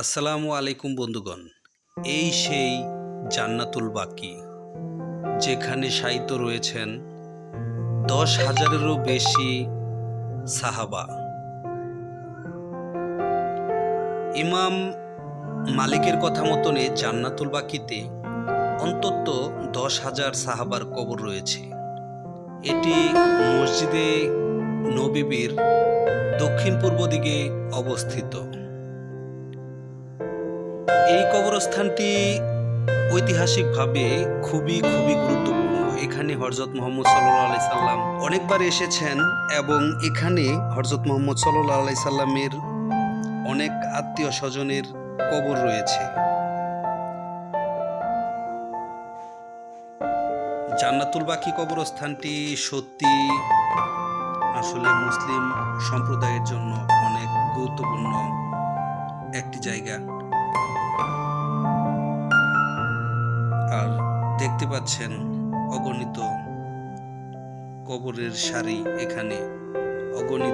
আসসালামু আলাইকুম বন্ধুগণ। এই সেই জান্নাতুল বাকি, যেখানে সাহিত্য রয়েছেন দশ হাজারেরও বেশি সাহাবা। ইমাম মালিকের কথা মতনে জান্নাতুল বাকিতে অন্তত দশ হাজার সাহাবার কবর রয়েছে। এটি মসজিদে নবীবীর দক্ষিণ পূর্ব দিকে অবস্থিত। এই কবরস্থানটি ঐতিহাসিকভাবে খুবই খুবই গুরুত্বপূর্ণ। এখানে হরজত মোহাম্মদ সাল্লাহ সাল্লাম অনেকবার এসেছেন এবং এখানে হরজত মোহাম্মদ সাল্লাহ আলাই সাল্লামের অনেক আত্মীয় স্বজনের কবর রয়েছে। জান্নাতুল বাকি কবরস্থানটি সত্যি আসলে মুসলিম সম্প্রদায়ের জন্য অনেক গুরুত্বপূর্ণ একটি জায়গা। আর দেখতে পাচ্ছেন অগণিত কবরের সারি এখানে অগণিত